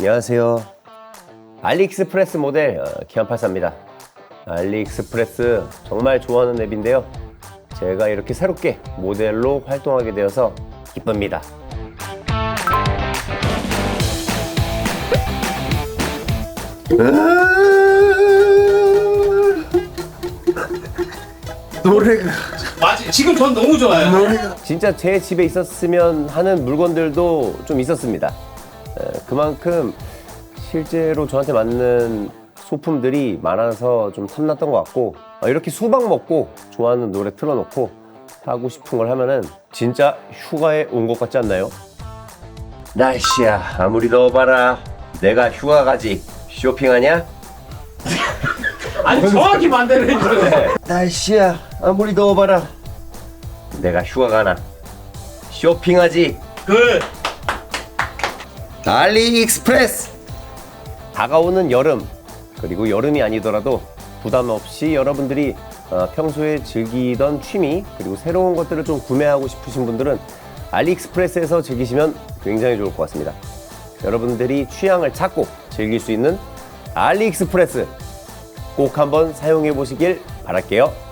안녕하세요. 알리익스프레스 모델 어, 기안84입니다. 알리익스프레스 정말 좋아하는 앱인데요. 제가 이렇게 새롭게 모델로 활동하게 되어서 기쁩니다. 노래가 맞지? 지금 전 너무 좋아요. 노래가 진짜 제 집에 있었으면 하는 물건들도 좀 있었습니다. 에, 그만큼 실제로 저한테 맞는 소품들이 많아서 좀 탐났던 것 같고 어, 이렇게 수박 먹고 좋아하는 노래 틀어놓고 하고 싶은 걸 하면은 진짜 휴가에 온 것 같지 않나요? 날씨야 아무리 더워봐라 내가 휴가 가지 쇼핑하냐? 아니 정확히 반대로 해줘요. 날씨야 아무리 더워봐라 내가 휴가 가나 쇼핑하지 그 알리익스프레스 다가오는 여름 그리고 여름이 아니더라도 부담 없이 여러분들이 어, 평소에 즐기던 취미 그리고 새로운 것들을 좀 구매하고 싶으신 분들은 알리익스프레스에서 즐기시면 굉장히 좋을 것 같습니다. 여러분들이 취향을 찾고 즐길 수 있는 알리익스프레스 꼭 한번 사용해 보시길 바랄게요.